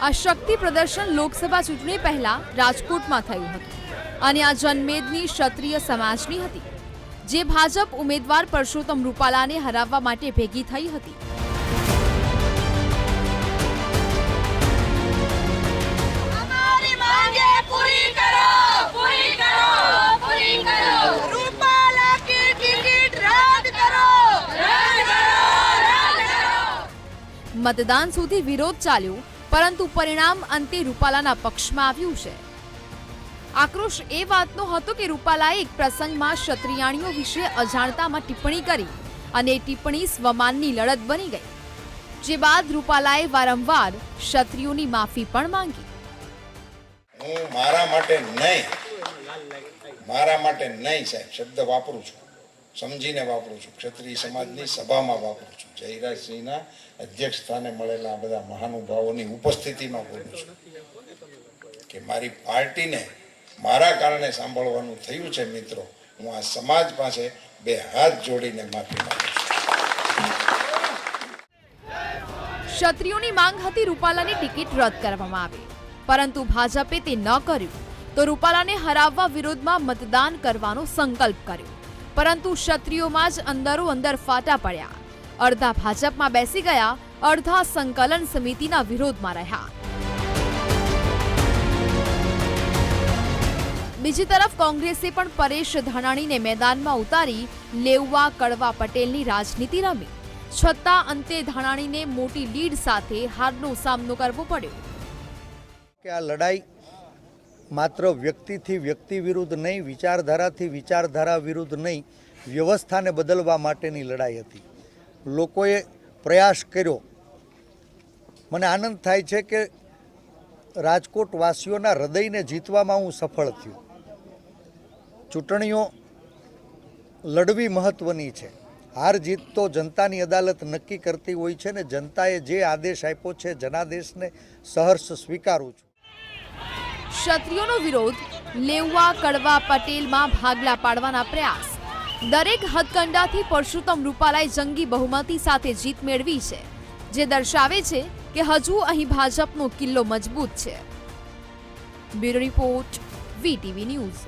આ શક્તિ પ્રદર્શન લોકસભા ચૂંટણી પહેલા રાજકોટમાં થયું હતું. અને આ જનમેદની ક્ષત્રિય સમાજની હતી. જે ભાજપ ઉમેદવાર પરસોત્તમ રૂપાલાને હરાવવા માટે ભેગી થઈ હતી. મતદાન સુધી વિરોધ ચાલ્યો, પરંતુ પરિણામ અંતે રૂપાલાના પક્ષમાં આવ્યું છે. આક્રોશ એ વાતનો હતો કે રૂપાલાએ એક પ્રસંગમાં ક્ષત્રિયાણીઓ વિશે અજાણતામાં ટિપ્પણી કરી અને ટિપ્પણી સ્વમાનની લડત બની ગઈ, જે બાદ રૂપાલાએ વારંવાર ક્ષત્રિયોની માફી પણ માંગી. હું મારા માટે નહીં, મારા માટે નહીં સાહેબ, શબ્દ વાપરું છું. સમજીને વાપરું છું. ક્ષત્રિય સમાજની સભામાં વાપરું છું. જયરાજસિંહના અધ્યક્ષ સ્થાને મળેલા બધા મહાનુભાવોની ઉપસ્થિતિમાં બોલું છું કે મારી પાર્ટીને મારા કારણે સાંભળવાનું થયું છે મિત્રો, હું આ સમાજ પાસે બે હાથ જોડીને માફી માંગુ છું. ક્ષત્રિયોની માંગ હતી રૂપાલાની ટિકિટ રદ કરવામાં આવી. પરંતુ ભાજપે તે ન કર્યું તો રૂપાલાને હરાવવા વિરોધમાં મતદાન કરવાનો સંકલ્પ કર્યો. પરંતુ ક્ષત્રિયોમાં જ અંદરો અંદર ફાટા પડ્યા. અડધા ભાજપમાં બેસી ગયા, અડધા સંકલન સમિતિના વિરોધમાં રહ્યા. બીજી તરફ કોંગ્રેસે પણ પરેશ ધાનાણીને મેદાનમાં ઉતારી લેવવા કડવા પટેલની રાજનીતિ રમી. છતાં અંતે ધાનાણીને મોટી લીડ સાથે હારનો સામનો કરવો પડ્યો. કે આ લડાઈ માત્ર વ્યક્તિથી વ્યક્તિ વિરુદ્ધ નહીં, વિચારધારાથી વિચારધારા વિરુદ્ધ નહીં, વ્યવસ્થાને બદલવા માટેની લડાઈ હતી. લોકોએ પ્રયાસ કર્યો. મને આનંદ થાય છે કે રાજકોટ વાસીઓના હૃદયને જીતવામાં હું સફળ થયો. ચૂંટણીઓ લડવી મહત્ત્વની છે. હાર જીત તો જનતાની અદાલત નક્કી કરતી હોય છે ને જનતાએ જે આદેશ આપ્યો છે જનાદેશને સહર્ષ સ્વીકારું છું. ક્ષત્રિયોનો વિરોધ લેવવા કડવા પટેલમાં ભાગલા પાડવાના પ્રયાસ. દરેક હદકંડાથી પરશુત્તમ રૂપાલાએ જંગી બહુમતી સાથે જીત મેળવી છે, જે દર્શાવે છે કે હજુ અહીં ભાજપનો કિલ્લો મજબૂત છે. Bureau report, VTV news.